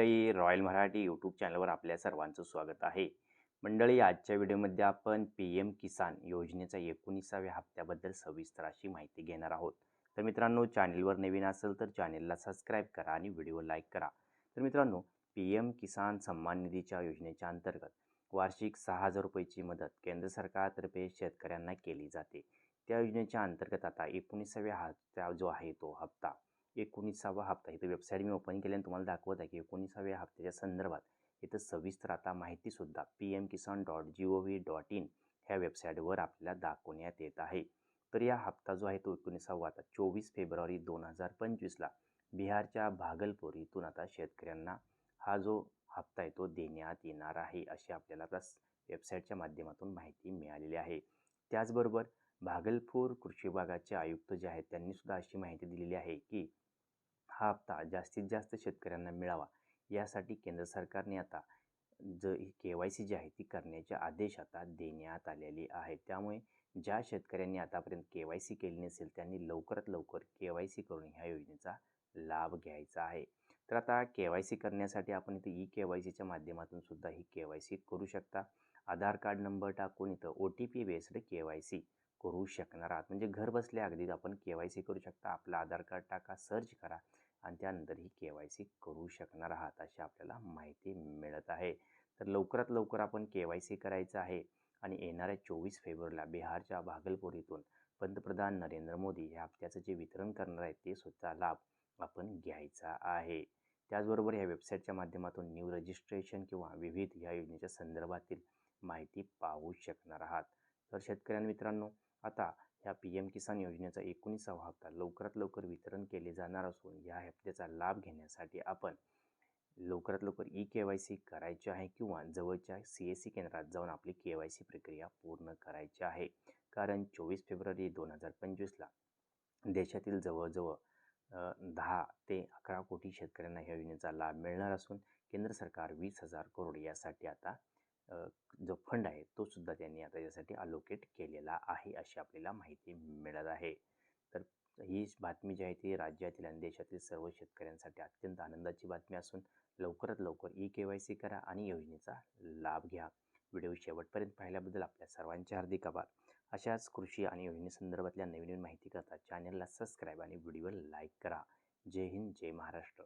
मंडळी royal Marathi YouTube चॅनलवर आपल्या सर्वांचं स्वागत आहे. मंडळी आजच्या व्हिडिओमध्ये आपण पी एम किसान योजनेचा एकोणीसाव्या हप्त्याबद्दल सविस्तर अशी माहिती घेणार आहोत. तर मित्रांनो चॅनेलवर नवीन असेल तर चॅनेलला सबस्क्राईब करा आणि व्हिडिओ लाईक करा. तर मित्रांनो पी एम किसान सन्मान निधीच्या योजनेच्या अंतर्गत वार्षिक सहा हजार रुपयाची मदत केंद्र सरकारतर्फे शेतकऱ्यांना केली जाते. त्या योजनेच्या अंतर्गत आता एकोणीसाव्या हप्ता जो आहे तो हप्ता एकोणीसावा हप्ता. इथं वेबसाईट मी ओपन केल्याने तुम्हाला दाखवत आहे की एकोणीसाव्या हप्त्याच्या संदर्भात इथं सविस्तर आता माहितीसुद्धा P M Kisan dot G O V dot in ह्या वेबसाईटवर आपल्याला दाखवण्यात येत आहे. तर या हप्ता जो आहे तो एकोणीसावा आता चोवीस फेब्रुवारी दोन हजार पंचवीसला बिहारच्या भागलपूर इथून आता शेतकऱ्यांना हा जो हप्ता आहे तो देण्यात येणार आहे अशी आपल्याला आता वेबसाईटच्या माध्यमातून माहिती मिळालेली आहे. त्याचबरोबर भागलपूर कृषी विभागाचे आयुक्त जे आहेत त्यांनीसुद्धा अशी माहिती दिलेली आहे की हा हप्ता जास्तीत जास्त शेतकऱ्यांना मिळावा. यासाठी केंद्र सरकारने आता ज के वाय सी जी आहे ती करण्याचे आदेश आता देण्यात आलेले आहेत. त्यामुळे ज्या शेतकऱ्यांनी आतापर्यंत के वाय सी केली नसेल त्यांनी लवकरात लवकर के वाय सी करून ह्या योजनेचा लाभ घ्यायचा आहे. तर आता के वाय सी करण्यासाठी आपण इथं ई के वाय सीच्या माध्यमातून सुद्धा ही के वाय सी करू शकता. आधार कार्ड नंबर टाकून इथं O T P based K Y C करू शकणार आहात. म्हणजे घर बसल्या अगदी आपण के वाय सी करू शकता. आपलं आधार कार्ड टाका सर्च करा आणि त्यानंतर ही के वाय सी करू शकणार आहात अशी आपल्याला माहिती मिळत आहे. तर लवकरात लवकर आपण के वाय सी करायचं आहे आणि येणाऱ्या चोवीस फेब्रुवारीला बिहारच्या भागलपूर इथून पंतप्रधान नरेंद्र मोदी ह्या हप्त्याचं जे वितरण करणार आहेत ते सुद्धा लाभ आपण घ्यायचा आहे. त्याचबरोबर या वेबसाईटच्या माध्यमातून न्यू रजिस्ट्रेशन किंवा विविध ह्या योजनेच्या संदर्भातील माहिती पाहू शकणार आहात. तर शेतकऱ्यां मित्रांनो आता ह्या पी एम किसान योजनेचा एकोणीसावा हप्ता लवकरात लवकर वितरण केले जाणार असून ह्या हप्त्याचा लाभ घेण्यासाठी आपण लवकरात लवकर ई के वाय सी करायची आहे किंवा जवळच्या सी एस सी केंद्रात जाऊन आपली के वाय सी प्रक्रिया पूर्ण करायची आहे. कारण चोवीस फेब्रुवारी दोन हजार पंचवीसला देशातील जवळजवळ दहा ते अकरा कोटी शेतकऱ्यांना ह्या योजनेचा लाभ मिळणार असून केंद्र सरकार वीस हजार करोड यासाठी आता जो फंड आहे तो सुद्धा त्यांनी आता यासाठी अलोकेट केलेला आहे अशी आपल्याला माहिती मिळत आहे. तर ही बातमी जी आहे ती राज्यातील आणि देशातील सर्व शेतकऱ्यांसाठी अत्यंत आनंदाची बातमी असून लवकरात लवकर ई के वाय सी करा आणि योजनेचा लाभ घ्या. व्हिडिओ शेवटपर्यंत पाहिल्याबद्दल आपल्या सर्वांचे हार्दिक आभार. अशाच कृषी आणि योजनेसंदर्भातल्या नवीन नवीन माहिती करता चॅनलला सबस्क्राईब आणि व्हिडिओ लाईक करा. जय हिंद जय महाराष्ट्र.